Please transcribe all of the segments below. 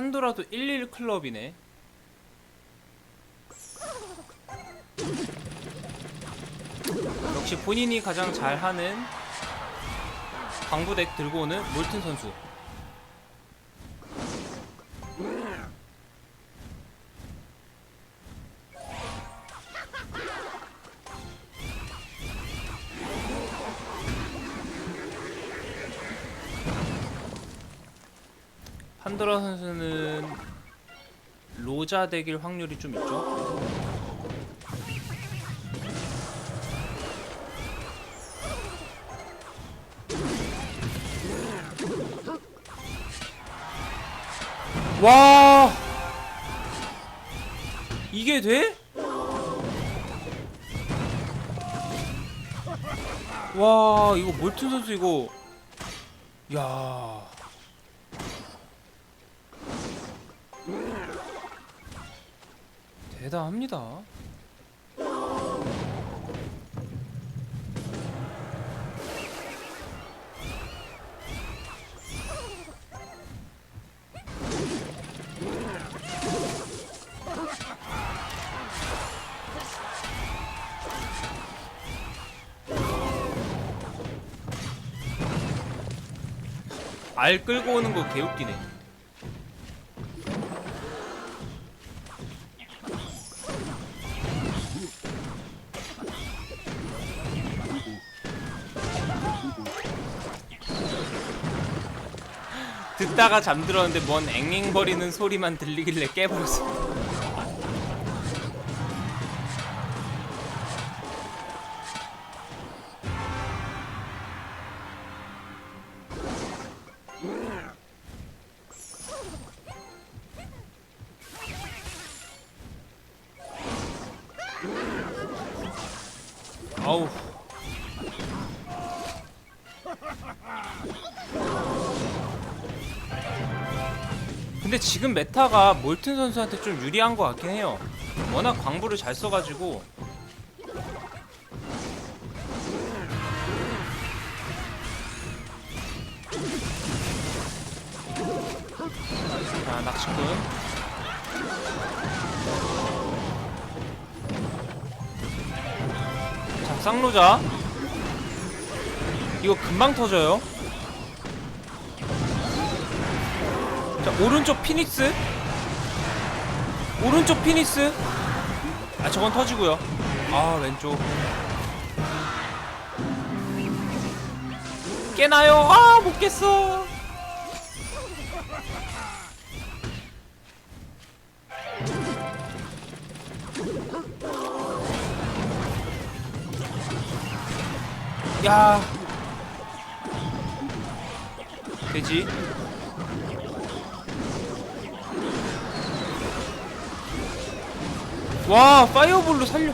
판도라도 11 클럽이네. 역시 본인이 가장 잘하는 광부덱 들고 오는 몰튼 선수. 판도라 선수는 로자 덱일 확률이 좀 있죠. 와 이게 돼? 와 이거 몰튼 선수 이거 야 대단합니다. 알 끌고 오는 거 개웃기네. 듣다가 잠들었는데 뭔 앵앵거리는 소리만 들리길래 깨버렸어. 근데 지금 메타가 몰튼 선수한테 좀 유리한 것 같긴 해요. 워낙 광부를 잘 써가지고. 자, 낚시꾼. 자, 쌍로자. 이거 금방 터져요. 자, 오른쪽 피닉스. 오른쪽 피닉스. 아, 저건 터지고요. 아, 왼쪽. 깨나요? 아, 못 깼어. 야. 되지? 와, 파이어볼로 살려.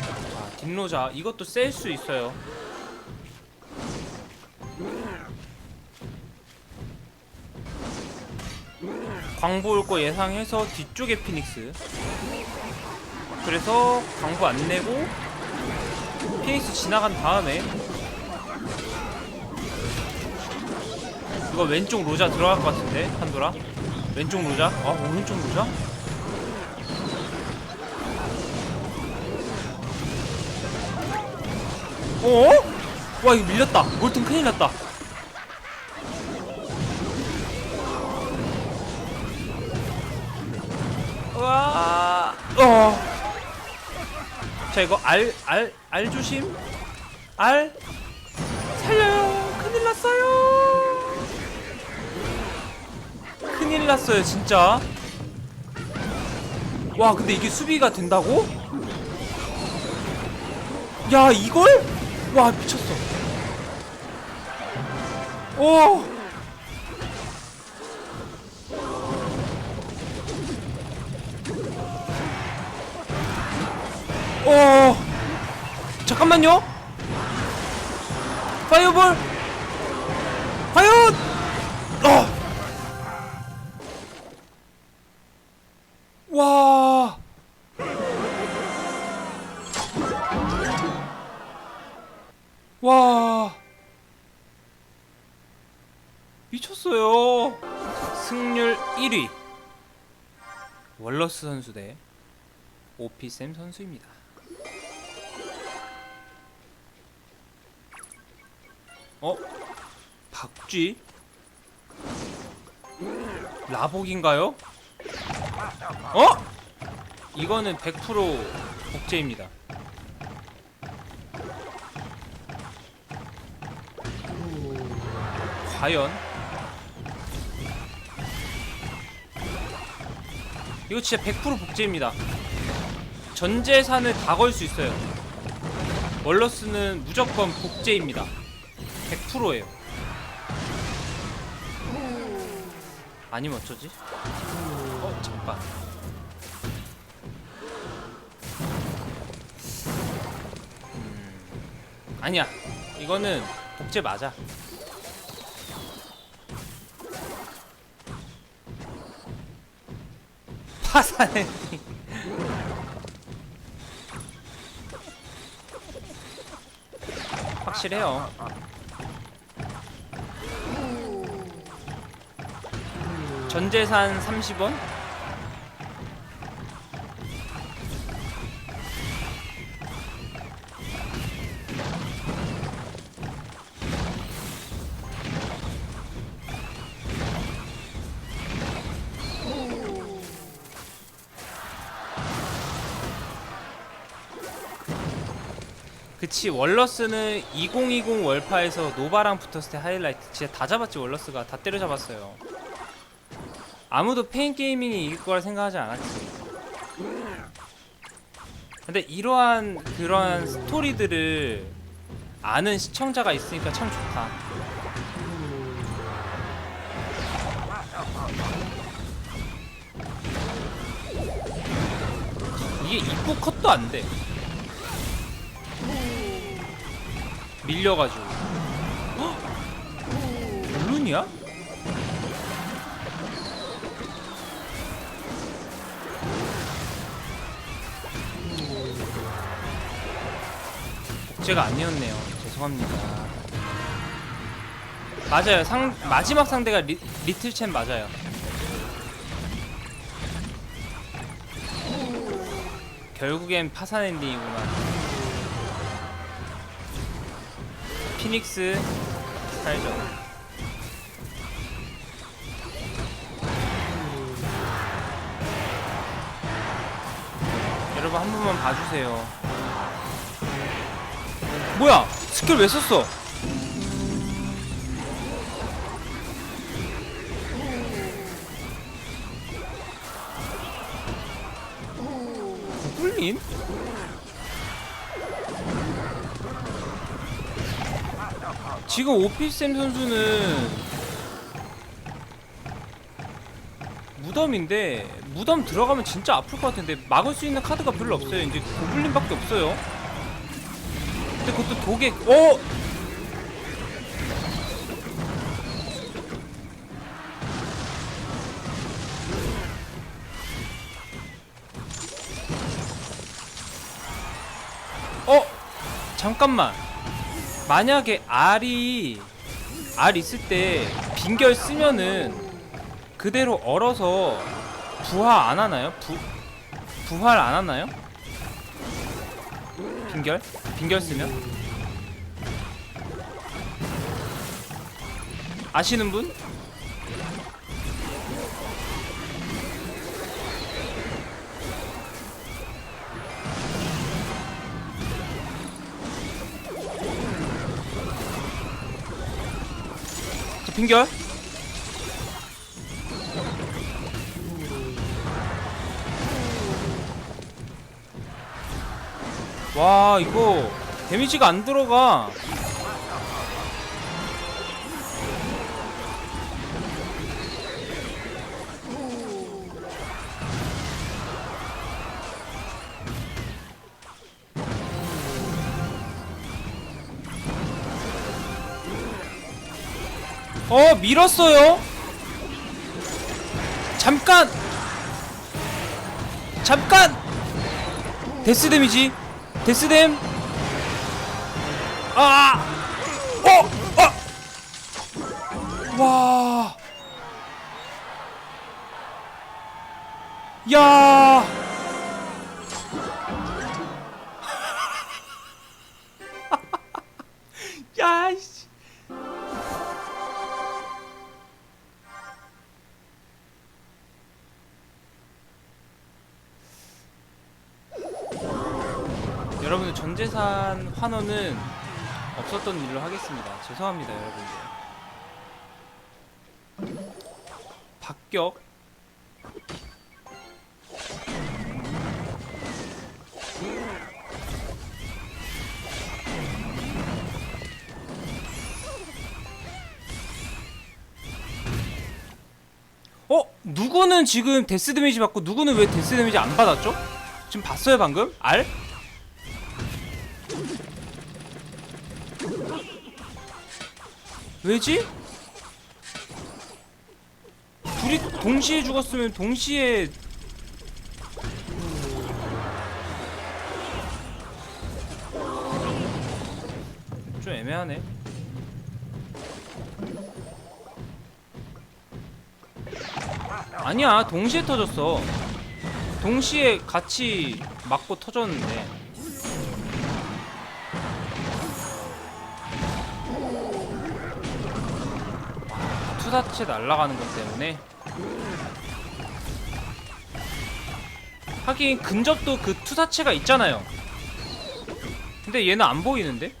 자, 뒷로자 이것도 셀 수 있어요. 광부 올 거 예상해서 뒤쪽에 피닉스. 그래서 광부 안 내고 피닉스 지나간 다음에 이거 왼쪽 로자 들어갈 것 같은데 판도라? 왼쪽 로자? 아 오른쪽 로자? 어? 와 이거 밀렸다. 몰튼 큰일 났다. 와. 어. 자 이거 알 알 알 조심. 알. 살려요. 큰일 났어요. 큰일 났어요 진짜. 와 근데 이게 수비가 된다고? 야 이걸? 와 미쳤어. 오 어, 어 잠깐만요 파이어볼 과연 어. 와 와. 미쳤어요. 승률 1위. 월러스 선수 대 오피쌤 선수입니다. 어? 박쥐? 라복인가요? 어? 이거는 100% 복제입니다 과연 이거 진짜 100% 복제입니다 전 재산을 다 걸 수 있어요 월러스는 무조건 복제입니다 100%예요. 아니면 어쩌지? 어 잠깐. 음, 아니야. 이거는 복제 맞아. 파산의 확실해요 전재산 30원? 그치 월러스는 2020 월파에서 노바랑 붙었을 때 하이라이트. 진짜 다 잡았지 월러스가. 다 때려잡았어요 아무도 페인 게이밍이 이길 거라 생각하지 않았지 근데 이러한 그러한 스토리들을 아는 시청자가 있으니까 참 좋다 이게 입구 컷도 안 돼 밀려가지고 헉! 블룬이야? 복제가 아니었네요. 죄송합니다. 맞아요. 상 마지막 상대가 리, 리틀챔 맞아요. 결국엔 파산 엔딩이구나. 피닉스 살죠. 여러분 한 번만 봐주세요 뭐야? 스킬 왜 썼어? 꿀린? 지금 오피쌤 선수는 무덤인데 무덤 들어가면 진짜 아플 것 같은데 막을 수 있는 카드가 별로 없어요. 이제 고블린밖에 없어요 근데 그것도 독에 어? 어? 잠깐만 만약에 R이 R 있을 때 빙결 쓰면은 그대로 얼어서 부화 안 하나요? 부 부활 안 하나요? 빙결? 빙결 쓰면? 아시는 분? 자, 빙결? 와 이거 데미지가 안 들어가. 어 밀었어요? 잠깐! 잠깐! 데스 데미지 데스댐 아! 어! 어! 와! 야! 야, 환원은 없었던 일로 하겠습니다. 죄송합니다, 여러분들. 박격. 어? 누구는 지금 데스 데미지 받고 누구는 왜 데스 데미지 안 받았죠? 지금 봤어요 방금? 알? 왜지? 둘이 동시에 죽었으면 동시에 좀 애매하네. 아니야, 동시에 터졌어. 동시에 같이 맞고 터졌는데. 투사체 날아가는 것 때문에 하긴 근접도 그 투사체가 있잖아요 근데 얘는 안 보이는데?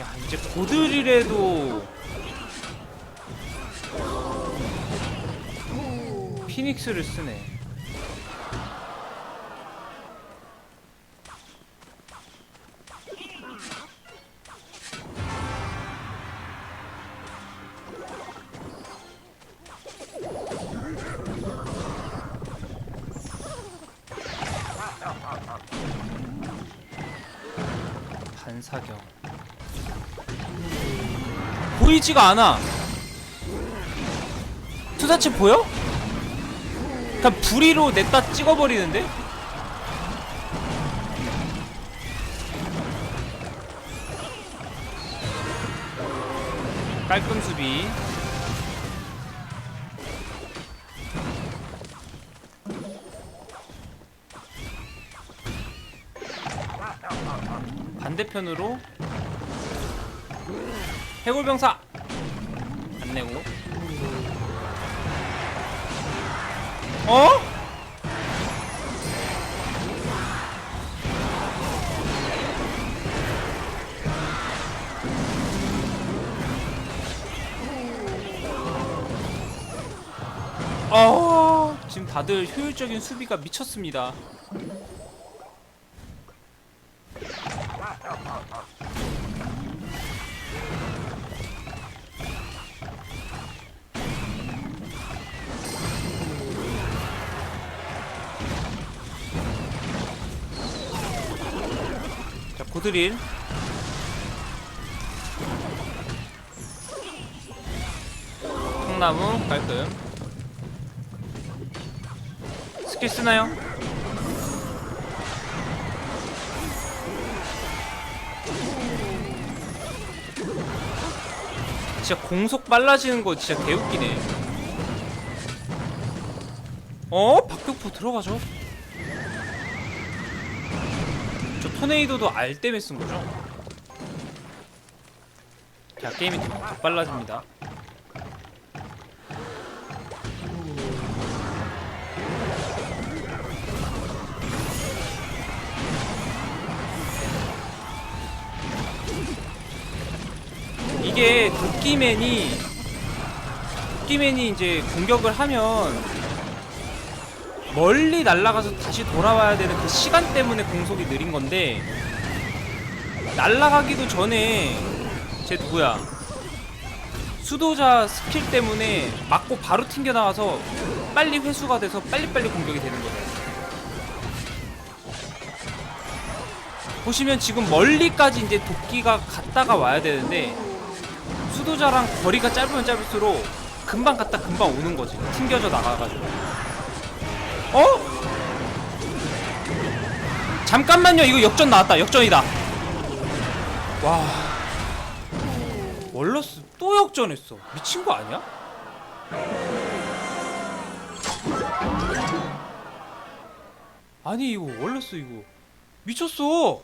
야 이제 고드릴에도 피닉스를 쓰네. 반사격. 보이지가 않아. 투사체 보여? 그냥 불이로 냈다 찍어버리는데? 깔끔 수비 반대편으로 해골병사 어? 어, 지금 다들 효율적인 수비가 미쳤습니다. 드릴. 통나무 깔끔. 스킬 쓰나요? 진짜 공속 빨라지는 거 진짜 개웃기네. 어? 박격포 들어가죠? 토네이도도 알 때문에 쓴 거죠? 자 게임이 더, 더 빨라집니다. 이게 도끼맨이 도끼맨이 이제 공격을 하면 멀리 날아가서 다시 돌아와야 되는 그 시간 때문에 공속이 느린 건데 날아가기도 전에 쟤 누구야 수도자 스킬 때문에 맞고 바로 튕겨 나와서 빨리 회수가 돼서 빨리빨리 공격이 되는 거예요. 보시면 지금 멀리까지 이제 도끼가 갔다가 와야 되는데 수도자랑 거리가 짧으면 짧을수록 금방 갔다 금방 오는 거지. 튕겨져 나가가지고. 어? 잠깐만요. 이거 역전 나왔다. 역전이다. 와. 월러스 또 역전했어. 미친 거 아니야? 아니 이거 월러스 이거 미쳤어.